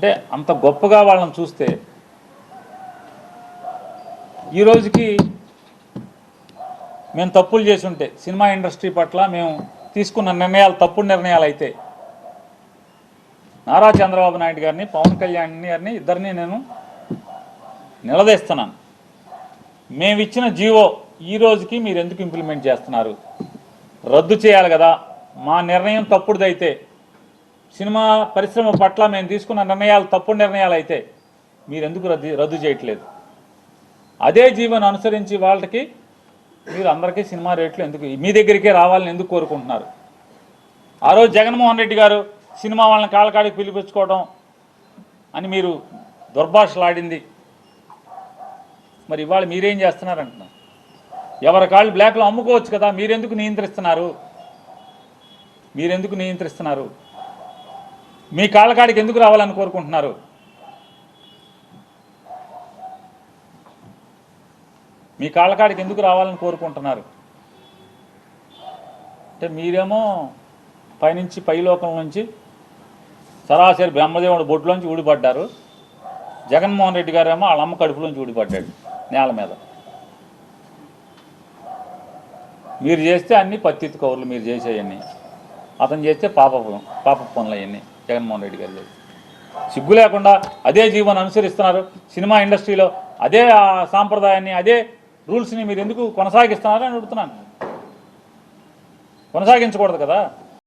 అంటే అంత గొప్పగా వాళ్ళని చూస్తే ఈ రోజుకి మేము తప్పులు చేసి ఉంటే సినిమా ఇండస్ట్రీ పట్ల మేము తీసుకున్న నిర్ణయాలు తప్పుడు నిర్ణయాలు అయితే నారా చంద్రబాబు నాయుడు గారిని పవన్ కళ్యాణ్ గారిని ఇద్దరిని నేను నిలదీస్తున్నాను. మేము ఇచ్చిన జీవో ఈ రోజుకి మీరు ఎందుకు ఇంప్లిమెంట్ చేస్తున్నారు? రద్దు చేయాలి కదా. మా నిర్ణయం తప్పుడుదైతే సినిమా పరిశ్రమ పట్ల మేము తీసుకున్న నిర్ణయాలు తప్పు నిర్ణయాలు అయితే మీరు ఎందుకు రద్దు రద్దు చేయట్లేదు? అదే జీవన అనుసరించి వాళ్ళకి మీరు అందరికీ సినిమా రేట్లు ఎందుకు మీ దగ్గరికే రావాలని ఎందుకు కోరుకుంటున్నారు? ఆ రోజు జగన్మోహన్ రెడ్డి గారు సినిమా వాళ్ళని కాళ్ళకాడికి పిలిపించుకోవడం అని మీరు దుర్భాషలాడింది. మరి ఇవాళ మీరేం చేస్తున్నారు అంటున్నారు ఎవరి కాళ్ళు బ్లాక్లో అమ్ముకోవచ్చు కదా మీరెందుకు నియంత్రిస్తున్నారు? మీరెందుకు నియంత్రిస్తున్నారు? మీ కాళ్ళకాడికి ఎందుకు రావాలని కోరుకుంటున్నారు? మీ కాళ్ళకాడికి ఎందుకు రావాలని కోరుకుంటున్నారు? అంటే మీరేమో పైనుంచి పైలోకం నుంచి సరాసరి బ్రహ్మదేవుడు బొడ్లోంచి ఊడిపడ్డారు. జగన్మోహన్ రెడ్డి గారేమో వాళ్ళ అమ్మ కడుపులోంచి ఊడిపడ్డాడు నేల మీద. మీరు చేస్తే అన్ని పత్తిత్తు కౌర్లు మీరు చేసేయన్నీ. అతను చేస్తే పాప పాప పనులు అవన్నీ జగన్మోహన్ రెడ్డి గారు సిగ్గు లేకుండా అదే జీవనం అనుసరిస్తున్నారు. సినిమా ఇండస్ట్రీలో అదే ఆ సాంప్రదాయాన్ని అదే రూల్స్ని మీరు ఎందుకు కొనసాగిస్తున్నారు అని అడుగుతున్నాను. కొనసాగించకూడదు కదా?